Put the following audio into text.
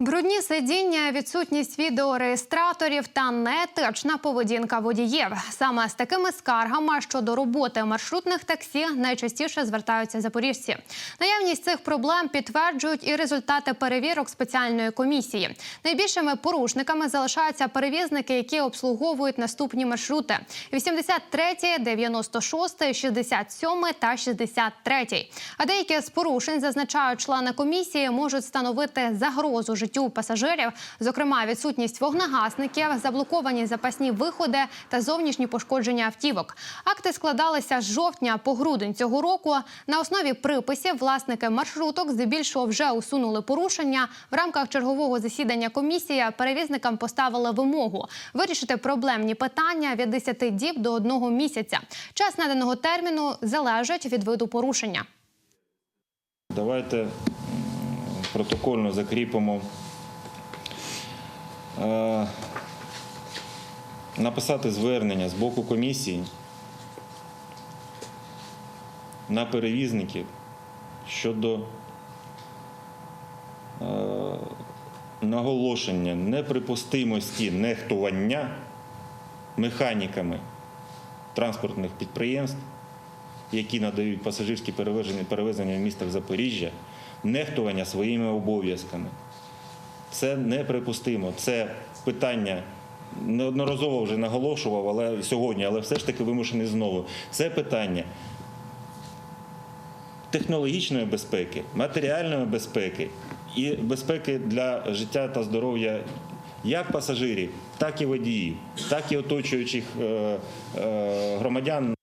Брудні сидіння, відсутність відеореєстраторів та неетична поведінка водіїв. Саме з такими скаргами щодо роботи маршрутних таксі найчастіше звертаються запоріжці. Наявність цих проблем підтверджують і результати перевірок спеціальної комісії. Найбільшими порушниками залишаються перевізники, які обслуговують наступні маршрути: 83, 96, 67 та 63. А деякі з порушень зазначають члени комісії можуть становити загрозу життю пасажирів, зокрема відсутність вогнегасників, заблоковані запасні виходи та зовнішні пошкодження автівок. Акти складалися з жовтня по грудень цього року. На основі приписів власники маршруток здебільшого вже усунули порушення. В рамках чергового засідання комісії перевізникам поставили вимогу вирішити проблемні питання від 10 діб до одного місяця. Час наданого терміну залежить від виду порушення. Давайте протокольно закріпимо. Е, Написати звернення з боку комісії на перевізників щодо е, наголошення неприпустимості нехтування механіками транспортних підприємств які надають пасажирські перевезення, перевезення в містах Запоріжжя, нехтування своїми обов'язками. Це неприпустимо. Це питання неодноразово вже наголошував, але сьогодні, але все ж таки вимушений знову. Це питання технологічної безпеки, матеріальної безпеки і безпеки для життя та здоров'я як пасажирів, так і водіїв, так і оточуючих е, е, громадян.